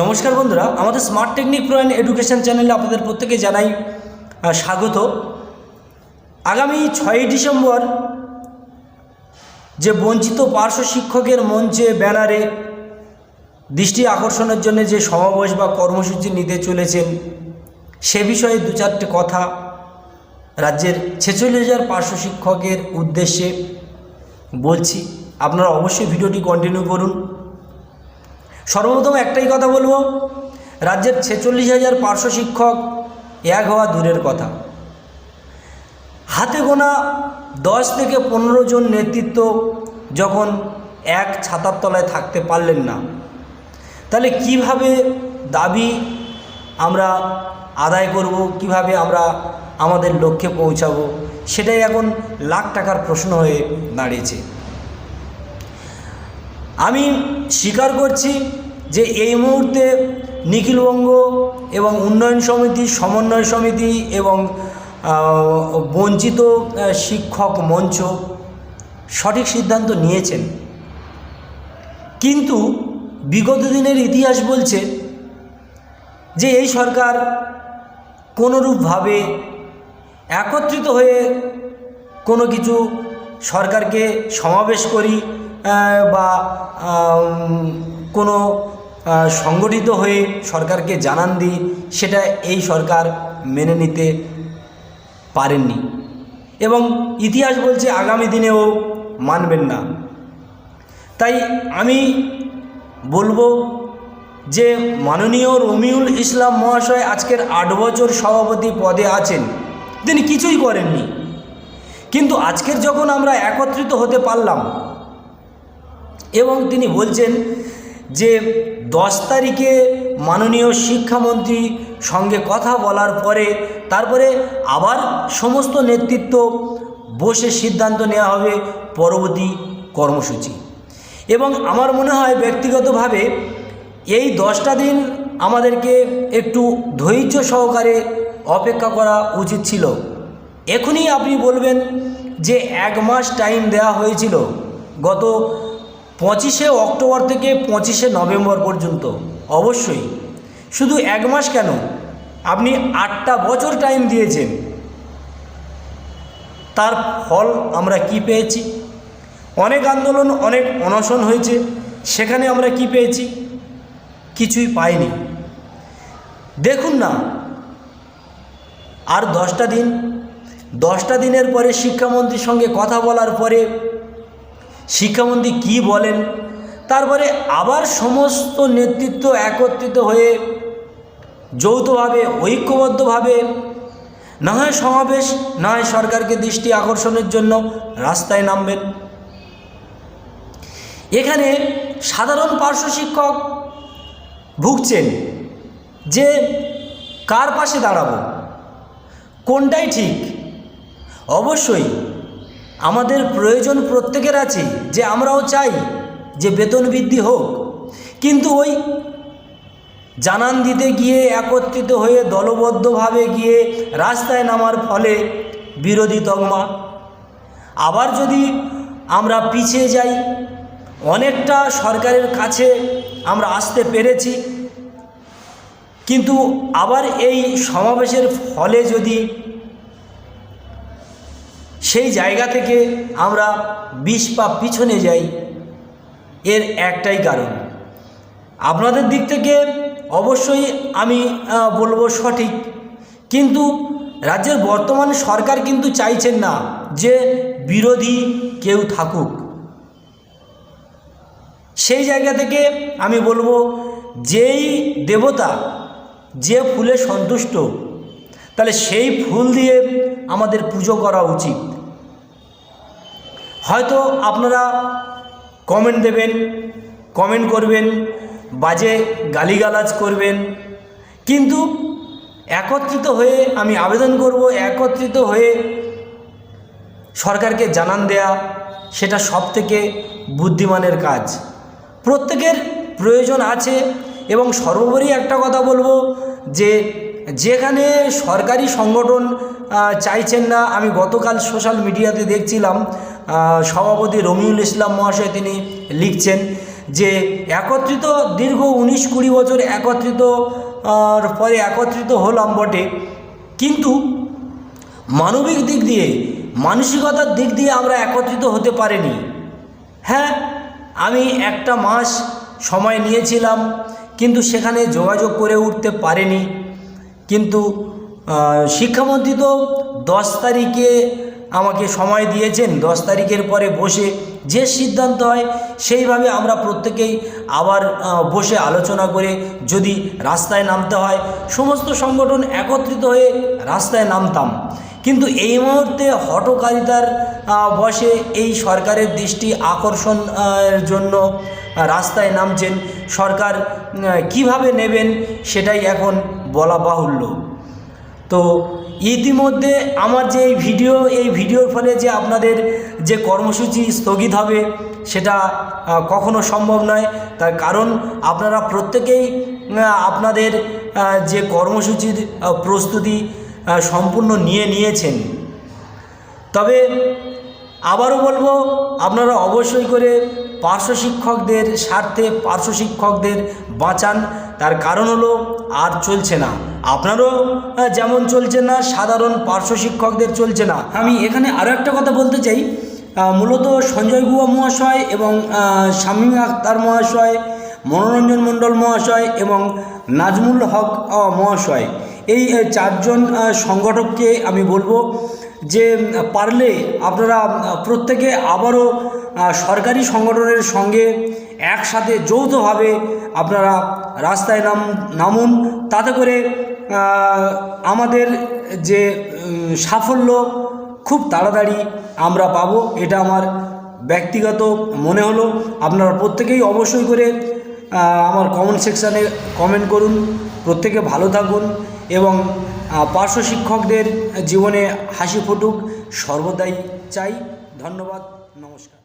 নমস্কার বন্ধুরা, আমাদের smart technique pro and education চ্যানেলে আপনাদের প্রত্যেকে জানাই স্বাগত। আগামী ছয়ই ডিসেম্বর যে বঞ্চিত পার্শ্ব শিক্ষকের মঞ্চে, ব্যানারে দৃষ্টি আকর্ষণের জন্য যে সমাবেশ বা কর্মসূচি নিতে চলেছেন, সে বিষয়ে দু চারটে কথা রাজ্যের ছেচল্লিশ হাজার পার্শ্ব শিক্ষকের উদ্দেশ্যে বলছি, আপনারা অবশ্যই ভিডিওটি কন্টিনিউ করুন। সর্বপ্রথম একটাই কথা বলব, রাজ্যের ছেচল্লিশ হাজার পার্শ্ব শিক্ষক এক হওয়া দূরের কথা। হাতে গোনা দশ থেকে পনেরো জন নেতৃত্ব যখন এক ছাতার তলায় থাকতে পারলেন না, তাহলে কীভাবে দাবি আমরা আদায় করব, কীভাবে আমরা আমাদের লক্ষ্যে পৌঁছাবো, সেটাই এখন লাখ টাকার প্রশ্ন হয়ে দাঁড়িয়েছে। আমি স্বীকার করছি যে এই মুহূর্তে নিখিলবঙ্গ এবং উন্নয়ন সমিতি, সমন্বয় সমিতি এবং বঞ্চিত শিক্ষক মঞ্চ সঠিক সিদ্ধান্ত নিয়েছেন। কিন্তু বিগত দিনের ইতিহাস বলছে যে এই সরকার কোনোরূপভাবে একত্রিত হয়ে কোনো কিছু সরকারকে সমাবেশ করি বা কোনো সংগঠিত হয়ে সরকারকে জানান দিই, সেটা এই সরকার মেনে নিতে পারেননি। এবং ইতিহাস বলছে আগামী দিনেও মানবেন না। তাই আমি বলব যে মাননীয় রমিউল ইসলাম মহাশয় আজকের আট বছর সভাপতি পদে আছেন। তিনি কিছুই করেননি। কিন্তু আজকের যখন আমরা একত্রিত হতে পারলাম, এবং তিনি বলছেন যে দশ তারিখে মাননীয় শিক্ষামন্ত্রী সঙ্গে কথা বলার পরে তারপরে আবার সমস্ত নেতৃত্ব বসে সিদ্ধান্ত নেওয়া হবে পরবর্তী কর্মসূচি। এবং আমার মনে হয় ব্যক্তিগতভাবে এই দশটা দিন আমাদেরকে একটু ধৈর্য সহকারে অপেক্ষা করা উচিত ছিল। এখনই আপনি বলবেন যে এক মাস টাইম দেওয়া হয়েছিল গত পঁচিশে অক্টোবর থেকে পঁচিশে নভেম্বর পর্যন্ত। অবশ্যই। শুধু এক মাস কেন? আপনি আটটা বছর টাইম দিয়েছেন। তার ফল আমরা কি পেয়েছি? অনেক আন্দোলন, অনেক অনশন হয়েছে। সেখানে আমরা কি পেয়েছি? কিছুই পাইনি। দেখুন না আর দশটা দিন? দশটা দিনের পরে শিক্ষামন্ত্রীর সঙ্গে কথা বলার পরে শিক্ষামন্ত্রী কি বলেন? তারপরে আবার সমস্ত নেতৃত্ব একত্রিত হয়ে যৌথভাবে, ঐক্যবদ্ধভাবে, না হয় সমাবেশ, না হয় সরকারকে দৃষ্টি আকর্ষণের জন্য রাস্তায় নামবেন। এখানে সাধারণ পার্শ্ব শিক্ষক ভুগছেন যে কার পাশে দাঁড়াবো? কোনটাই ঠিক? অবশ্যই আমাদের প্রয়োজন প্রত্যেকের আছে যে আমরাও চাই যে বেতন বৃদ্ধি হোক। কিন্তু ওই জানান দিতে গিয়ে, একত্রিত হয়ে, দলবদ্ধভাবে গিয়ে রাস্তায় নামার ফলে বিরোধী তকমা। আবার যদি আমরা পিছিয়ে যাই, অনেকটা সরকারের কাছে আমরা আসতে পেরেছি। কিন্তু আবার এই সমাবেশের ফলে যদি সেই জায়গা থেকে আমরা বিষ পা পিছনে যাই, এর একটাই কারণ। আপনাদের দিক থেকে অবশ্যই আমি বলব সঠিক। কিন্তু রাজ্যের বর্তমান সরকার কিন্তু চাইছেন না যে বিরোধী কেউ থাকুক। সেই জায়গা থেকে আমি বলব, যেই দেবতা, যে ফুলে সন্তুষ্ট, তাহলে সেই ফুল দিয়ে আমাদের পুজো করা উচিত। হয়তো আপনারা কমেন্ট দেবেন কমেন্ট করবেন, বাজে গালিগালাজ করবেন। কিন্তু একত্রিত হয়ে আমি আবেদন করব, একত্রিত হয়ে সরকারকে জানান দেয়া, সেটা সব থেকে বুদ্ধিমানের কাজ। প্রত্যেকের প্রয়োজন আছে এবং সর্বোপরি একটা কথা বলব যে, যেখানে সরকারি সংগঠন চাইছেন না, আমি গতকাল সোশ্যাল মিডিয়াতে দেখছিলাম সভাপতি রমিউল ইসলাম মহাশয় তিনি লিখছেন যে একত্রিত দীর্ঘ উনিশ কুড়ি বছর একত্রিত পরে একত্রিত হলাম বটে। কিন্তু মানবিক দিক দিয়ে, মানসিকতার দিক দিয়ে আমরা একত্রিত হতে পারিনি। হ্যাঁ আমি একটা মাস সময় নিয়েছিলাম, কিন্তু সেখানে যোগাযোগ করে উঠতে পারেনি। কিন্তু শিক্ষামন্ত্রী তো দশ তারিখে আমাকে সময় দিয়েছেন, দশ তারিখের পরে বসে যে সিদ্ধান্ত হয় সেইভাবে আমরা প্রত্যেকেই আবার বসে আলোচনা করে যদি রাস্তায় নামতে হয়, সমস্ত সংগঠন একত্রিত হয়ে রাস্তায় নামতাম। কিন্তু এই মুহূর্তে হটকারিতার বসে এই সরকারের দৃষ্টি আকর্ষণ জন্য রাস্তায় নামছেন, সরকার কীভাবে নেবেন সেটাই এখন বলা বাহুল্য। তো ইতিমধ্যে আমার যে এই ভিডিও, এই ভিডিওর ফলে যে আপনাদের যে কর্মসূচি স্থগিত হবে, সেটা কখনো সম্ভব নয়। তার কারণ, আপনারা প্রত্যেকেই আপনাদের যে কর্মসূচির প্রস্তুতি সম্পূর্ণ নিয়ে নিয়েছেন। তবে আবারও বলব, আপনারা অবশ্যই করে পার্শ্ব শিক্ষকদের স্বার্থে পার্শ্ব শিক্ষকদের বাঁচান। তার কারণ হলো, আর চলছে না। আপনারও যেমন চলছে না, সাধারণ পার্শ্ব শিক্ষকদের চলছে না। আমি এখানে আরও একটা কথা বলতে চাই। মূলত সঞ্জয় গুয়া মহাশয় এবং শামীম আখতার মহাশয়, মনোরঞ্জন মণ্ডল মহাশয় এবং নাজমুল হক মহাশয়। এই চারজন সংগঠককে আমি বলব যে, পারলে আপনারা প্রত্যেকে আবারও সরকারি সংগঠনের সঙ্গে একসাথে যৌথভাবে আপনারা রাস্তায় নাম, নামুন। তাতে করে আমাদের যে সাফল্য খুব তাড়াতাড়ি আমরা পাবো। এটা আমার ব্যক্তিগত মনে হলো। আপনারা প্রত্যেকেই অবশ্যই করে আমার কমেন্ট সেকশানে কমেন্ট করুন। প্রত্যেকে ভালো থাকুন এবং পার্শ্ব শিক্ষকদের জীবনে হাসি ফুটুক। সর্বদাই চাই। ধন্যবাদ। নমস্কার।